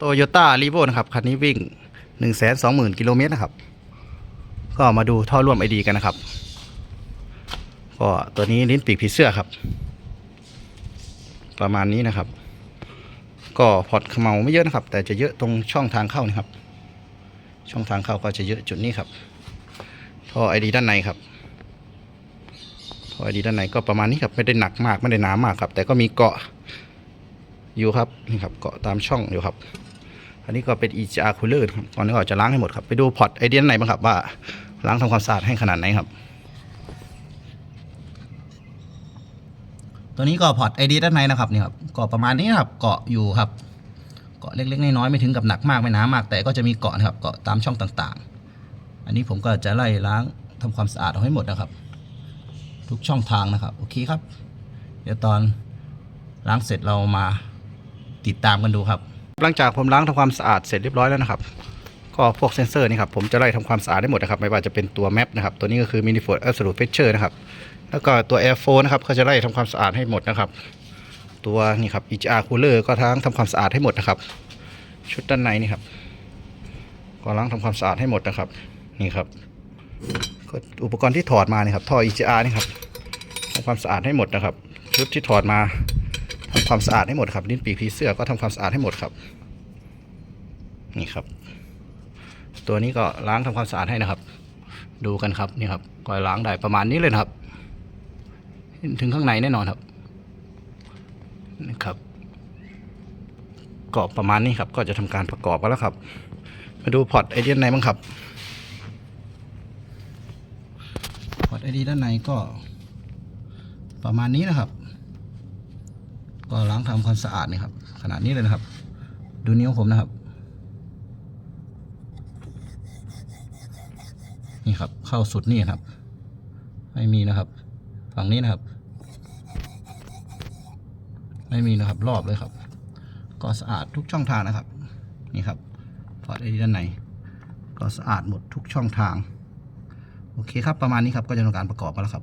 โตโยต้ารีโวนะครับ คันนี้วิ่ง 1 2 0 0 0 0กิโลเมตรนะครับ ก็มาดูท่อร่วมไอดีกันนะครับ ก็ตัวนี้ลิ้นปีกผีเสื้อครับ ประมาณนี้นะครับ ก็พอร์ตเขมเมาไม่เยอะนะครับ แต่จะเยอะตรงช่องทางเข้านะครับ ช่องทางเข้าก็จะเยอะจุดนี้ครับ ท่อไอดีด้านในครับ ท่อไอดีด้านในก็ประมาณนี้ครับ ไม่ได้หนักมากไม่ได้หนามากครับ แต่ก็มีเกาะ อยู่ครับนี่ครับเกาะตามช่องอยู่ครับ อันนี้ก็เป็น EGR cooler ครับตอนนี้ก็จะล้างให้หมดครับ ไปดูพอร์ตไอเดียนไหนบ้างครับว่าล้างทำความสะอาดให้ขนาดไหนครับ ตัวนี้ก็พอร์ตไอเดียด้านในนะครับนี่ครับเก็ประมาณนี้ครับเกาะอยู่ครับเกาะเล็กๆน้อยๆไม่ถึงกับหนักมากไม่หนามาก แต่ก็จะมีเกาะนะครับเกาะตามช่องต่างๆ อันนี้ผมก็จะไล่ล้างทำความสะอาดเอาให้หมดนะครับ ทุกช่องทางนะครับโอเคครับ เดี๋ยวตอนล้างเสร็จเรามา ติดตามกันดูครับ หลังจากผมล้างทำความสะอาดเสร็จเรียบร้อยแล้วนะครับ ก็พวกเซนเซอร์นี่ครับผมจะไล่ทำความสะอาดได้หมดนะครับ ไม่ว่าจะเป็นตัวแมปนะครับ ตัวนี้ก็คือ Mini f o r Absolute Fetcher นะครับ แล้วก็ตัว Air 4นะครับก็จะไล่ทำความสะอาดให้หมดนะครับ ตัวนี่ครับ EGR Cooler ก็ทั้งทำความสะอาดให้หมดนะครับ ชุดด้านในนี่ครับ ก็ล้างทำความสะอาดให้หมดนะครับ นี่ครับก็อุปกรณ์ที่ถอดมานี่ครับท่อ EGR นี่ครับทำความสะอาดให้หมดนะครับชุดที่ถอดมา ทำความสะอาดให้หมดครับลิ้นปีกผีเสื้อก็ทำความสะอาดให้หมดครับ นี่ครับ ตัวนี้ก็ล้างทำความสะอาดให้นะครับ ดูกันครับนี่ครับก็ล้างได้ประมาณนี้เลยนะครับ ถึงข้างในแน่นอนครับนะครับก็ประมาณนี้ครับ ก็จะทำการประกอบกันแล้วครับ มาดูพอร์ตไอเดียนในบ้างครับพอร์ตไอเดียด้านในก็ประมาณนี้นะครับ ก็ล้างทำความสะอาดนี่ครับ ขนาดนี้เลยนะครับ ดูนิ้วผมนะครับ นี่ครับ เข้าสุดนี่ครับ ไม่มีนะครับ ฝั่งนี้นะครับ ไม่มีนะครับ รอบเลยครับ ก็สะอาดทุกช่องทางนะครับ นี่ครับพอร์ตไอดีด้านในก็สะอาดหมดทุกช่องทาง โอเคครับ ประมาณนี้ครับ ก็จะทำการประกอบมาแล้วครับ